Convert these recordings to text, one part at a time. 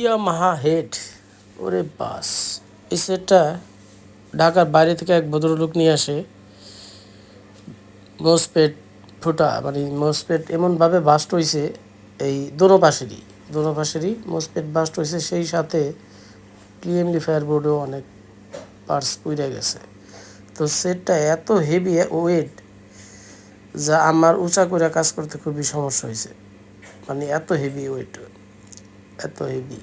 Yamaha head ওরে বাস, এই সেটটা ঢাকার বাইরে থেকে এক ভদ্রলোক নিয়ে আসে। মোসপেট ফুটা মানে মোসপেট এমনভাবে বাস্ট হয়েছে এই দোনো পাশেরই দোনো পাশেরই মোসপেট বাস্ট হয়েছে সেই সাথে প্রিএমলিফায়ার বোর্ডেও অনেক পার্টস পুড়ে গেছে। তো সেটটা এত হেভি ওয়েট যা আমার উঁচা করে কাজ করতে খুবই সমস্যা হয়েছে মানে এত হেভি ওয়েট। এত হেভি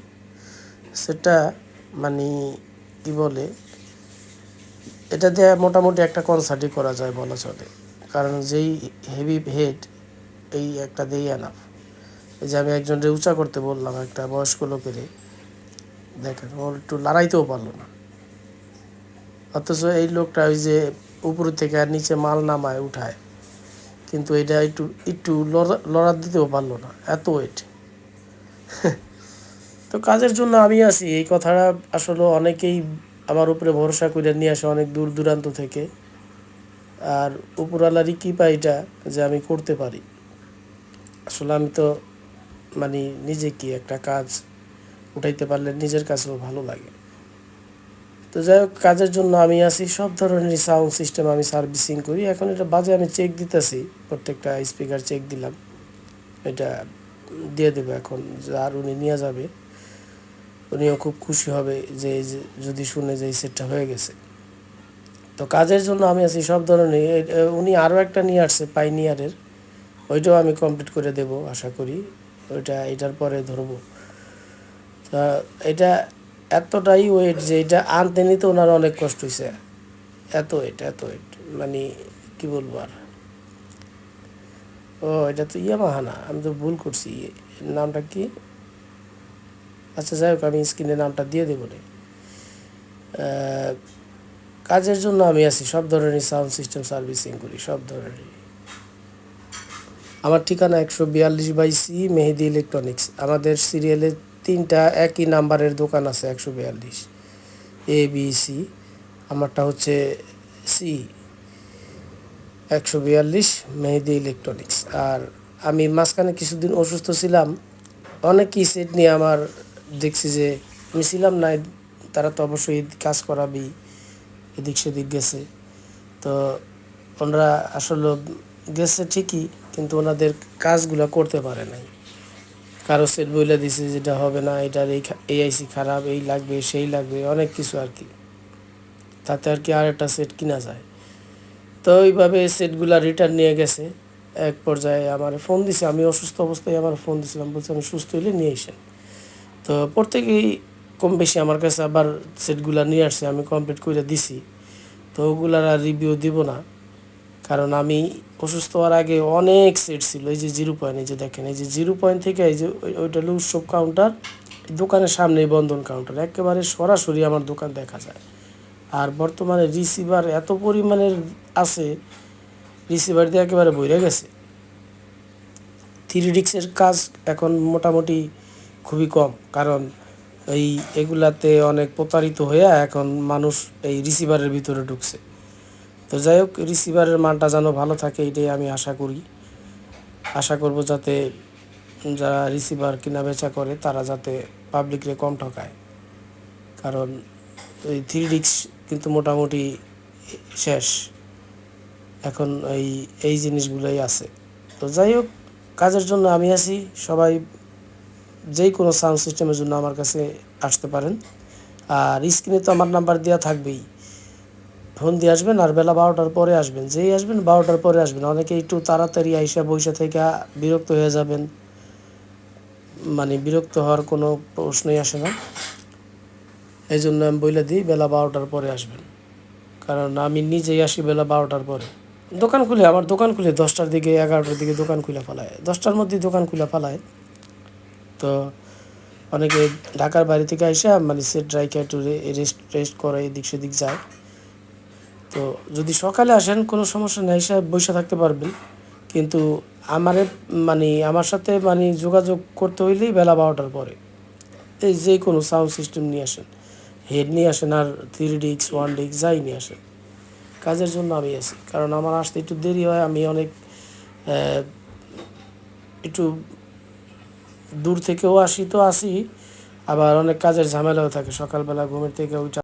সেটা মানে কি বলে, এটা দিয়ে মোটামুটি একটা কনসার্টই করা যায় বলা চলে। কারণ যেই হেভি হেড এই একটা দিয়েই এনাফ এই যে আমি একজনকে উঁচা করতে বললাম একটা বয়স্ক লোকের দেখেন ওর একটু লড়াইতেও পারল না। অথচ এই লোকটা ওই যে উপর থেকে আর নিচে মাল নামায় উঠায়। কিন্তু এটা একটু একটু লড়া- দিতেও পারল না, এত ওয়েট তো কাজের জন্য আমি আছি। এই কথাটা আসলে অনেকেই আমার উপরে ভরসা করে নিয়ে আসে অনেক দূর দূরান্ত থেকে। আর উপরওয়ালারই কী এটা যে আমি করতে পারি। আসলে আমি তো মানে নিজে কি একটা কাজ উঠাইতে পারলে নিজের কাছেও ভালো লাগে। তো যাই হোক, কাজের জন্য আমি আছি, সব ধরনের সাউন্ড সিস্টেম আমি সার্ভিসিং করি। এখন এটা বাজে আমি চেক দিতেছি, প্রত্যেকটা স্পিকার চেক দিলাম। এটা দিয়ে দেবে এখন আর উনি নিয়ে যাবে। উনিও খুব খুশি হবে যে যদি শুনে যে এই সেটটা হয়ে গেছে। তো কাজের জন্য আমি আছি সব ধরনের উনি আরও একটা নিয়ে আসছে পাইনিয়ারের ওইটাও আমি কমপ্লিট করে দেব, আশা করি। ওইটা, এটার পরে ধরবো। তা এটা এতটাই ওয়েট যে এটা আনতে নিতে ওনার অনেক কষ্ট হয়েছে এত ওয়েট এত ওয়েট মানে কি বলব আর? ও, এটা তো ইয়ামাহা না আমি তো ভুল করছি। নামটা কি? আচ্ছা যাই হোক, আমি স্ক্রিনে নামটা দিয়ে দেবো কাজের জন্য আমি আছি, সব ধরনের সাউন্ড সিস্টেম সার্ভিসিং করি, সব ধরনের আমার ঠিকানা একশো বিয়াল্লিশ বাই সি মেহেদি ইলেকট্রনিক্স আমাদের সিরিয়ালে তিনটা একই নাম্বারের দোকান আছে, একশো বিয়াল্লিশ। এ বি সি আমারটা হচ্ছে সি একশো বিয়াল্লিশ, মেহেদি ইলেকট্রনিক্স আর আমি মাঝখানে কিছুদিন অসুস্থ ছিলাম, অনেকই সেট নিয়ে আমার দেখছি যে আমি ছিলাম না, তারা তো অবশ্যই কাজ করাবেই, এদিক সেদিক গেছে। তো ওনারা আসলে গেছে ঠিকই, কিন্তু ওনাদের কাজগুলো করতে পারে নাই। কারও সেট বইলে দিছে যেটা হবে না, এটার এই এই আইসি খারাপ, এই লাগবে, সেই লাগবে, অনেক কিছু আর কি। তাতে আর কি আর একটা সেট কিনা যায়। তো ওইভাবে সেটগুলা রিটার্ন নিয়ে গেছে। এক পর্যায়ে আমার ফোন দিছে, আমি অসুস্থ অবস্থায় আমার ফোন দিছিলাম, বলছে আমি সুস্থ হইলে নিয়ে এসেন তো প্রত্যেকেই কম বেশি আমার কাছে আবার সেটগুলা নিয়ে আসছে, আমি কমপ্লিট করে দিছি। তো ওগুলার আর রিভিউ দিব না। কারণ আমি অসুস্থ হওয়ার আগে অনেক সেট ছিল, এই যে জিরো পয়েন্ট এই যে দেখেন, এই যে জিরো পয়েন্ট থেকে এই যে ওই- ওইটা হলো উৎসব কাউন্টার দোকানের সামনেই বন্ধন কাউন্টার একেবারে সরাসরি আমার দোকান দেখা যায়। আর বর্তমানে রিসিভার এত পরিমাণের আছে রিসিভার দিয়ে একেবারে বইরে গেছে। থ্রি ডিক্সের কাজ এখন মোটামুটি খুবই কম। কারণ এই এগুলাতে অনেক প্রতারিত হয়ে এখন মানুষ এই রিসিভারের ভিতরে ঢুকছে। তো যাই হোক রিসিভারের মানটা যেন ভালো থাকে, এটাই আমি আশা করি। আশা করব যাতে যারা রিসিভার কিনা বেচা করে, তারা যাতে পাবলিকরে কম ঠকায়। কারণ এই থ্রি ডিক্স কিন্তু মোটামুটি শেষ। এখন এই এই জিনিসগুলোই আছে। তো যাই হোক, কাজের জন্য আমি আছি। সবাই যেই কোনো সাউন্ড সিস্টেমের জন্য আমার কাছে আসতে পারেন। আর স্ক্রিনে তো আমার নাম্বার দেওয়া থাকবেই। ফোন দিয়ে আসবেন আর বেলা বারোটার পরে আসবেন। যেই আসবেন বারোটার পরে আসবেন। অনেকে একটু তাড়াতাড়ি আইসা বৈশা থেকে বিরক্ত হয়ে যাবেন। মানে বিরক্ত হওয়ার কোনো প্রশ্নই আসে না। এই জন্য আমি বলে দিই, বেলা বারোটার পরে আসবেন। কারণ আমি নিজেই আসি বেলা বারোটার পরে। দোকান খুলে, আমার দোকান খুলে দশটার দিকে, এগারোটার দিকে দোকান খুলে ফেলায়। দশটার মধ্যে দোকান খুলে ফেলায়। তো অনেকে ঢাকার বাইরে থেকে আইসা মানে সেট ড্রাইকে একটু রেস্ট রেস্ট করে এদিক সেদিক যায়। তো যদি সকালে আসেন, কোনো সমস্যা নেই এসে বসে থাকতে পারবেন। কিন্তু আমার মানে আমার সাথে মানে যোগাযোগ করতে হইলেই বেলা বারোটার পরে। এই যে কোনো সাউন্ড সিস্টেম নিয়ে আসেন। হেড নিয়ে আসেন আর থ্রি ডিক্স ওয়ান ডিক্স যাই নিয়ে আসেন। কাজের জন্য আমি আছি। কারণ আমার আসতে একটু দেরি হয়, আমি অনেক একটু দূর থেকেও আসি তো আসি আবার অনেক কাজের ঝামেলাও থাকে। সকালবেলা ঘুমের থেকে ওইটা